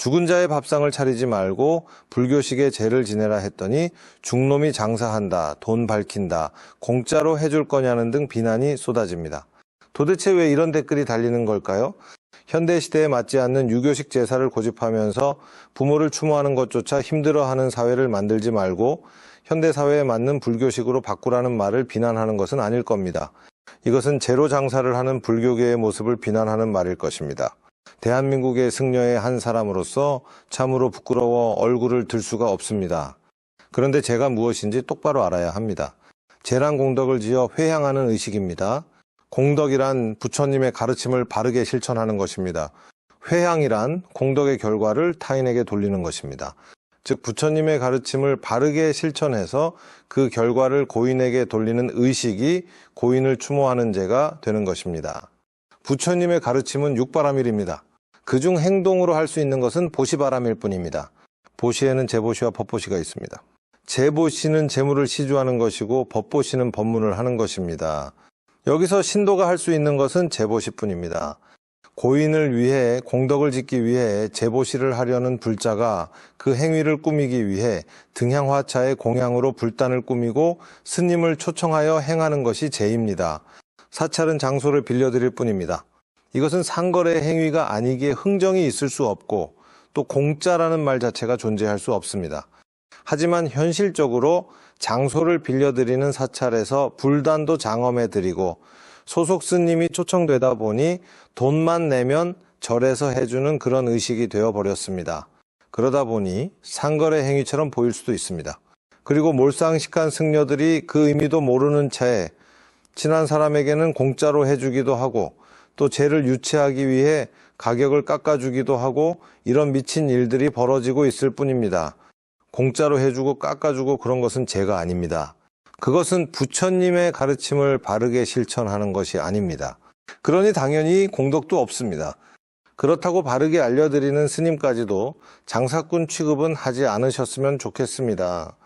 죽은 자의 밥상을 차리지 말고 불교식에 제를 지내라 했더니 죽놈이 장사한다, 돈 밝힌다, 공짜로 해줄 거냐는 등 비난이 쏟아집니다. 도대체 왜 이런 댓글이 달리는 걸까요? 현대 시대에 맞지 않는 유교식 제사를 고집하면서 부모를 추모하는 것조차 힘들어하는 사회를 만들지 말고 현대 사회에 맞는 불교식으로 바꾸라는 말을 비난하는 것은 아닐 겁니다. 이것은 제로 장사를 하는 불교계의 모습을 비난하는 말일 것입니다. 대한민국의 승려의 한 사람으로서 참으로 부끄러워 얼굴을 들 수가 없습니다. 그런데 제가 무엇인지 똑바로 알아야 합니다. 재란 공덕을 지어 회향하는 의식입니다. 공덕이란 부처님의 가르침을 바르게 실천하는 것입니다. 회향이란 공덕의 결과를 타인에게 돌리는 것입니다. 즉 부처님의 가르침을 바르게 실천해서 그 결과를 고인에게 돌리는 의식이 고인을 추모하는 제가 되는 것입니다. 부처님의 가르침은 육바람일입니다. 그중 행동으로 할 수 있는 것은 보시바람일 뿐입니다. 보시에는 제보시와 법보시가 있습니다. 제보시는 재물을 시주하는 것이고 법보시는 법문을 하는 것입니다. 여기서 신도가 할 수 있는 것은 제보시뿐입니다. 고인을 위해 공덕을 짓기 위해 제보시를 하려는 불자가 그 행위를 꾸미기 위해 등향화차의 공양으로 불단을 꾸미고 스님을 초청하여 행하는 것이 제입니다. 사찰은 장소를 빌려드릴 뿐입니다. 이것은 상거래 행위가 아니기에 흥정이 있을 수 없고 또 공짜라는 말 자체가 존재할 수 없습니다. 하지만 현실적으로 장소를 빌려드리는 사찰에서 불단도 장엄해 드리고 소속 스님이 초청되다 보니 돈만 내면 절에서 해주는 그런 의식이 되어 버렸습니다. 그러다 보니 상거래 행위처럼 보일 수도 있습니다. 그리고 몰상식한 승려들이 그 의미도 모르는 채 친한 사람에게는 공짜로 해주기도 하고 또 죄를 유치하기 위해 가격을 깎아주기도 하고 이런 미친 일들이 벌어지고 있을 뿐입니다. 공짜로 해주고 깎아주고 그런 것은 죄가 아닙니다. 그것은 부처님의 가르침을 바르게 실천하는 것이 아닙니다. 그러니 당연히 공덕도 없습니다. 그렇다고 바르게 알려드리는 스님까지도 장사꾼 취급은 하지 않으셨으면 좋겠습니다.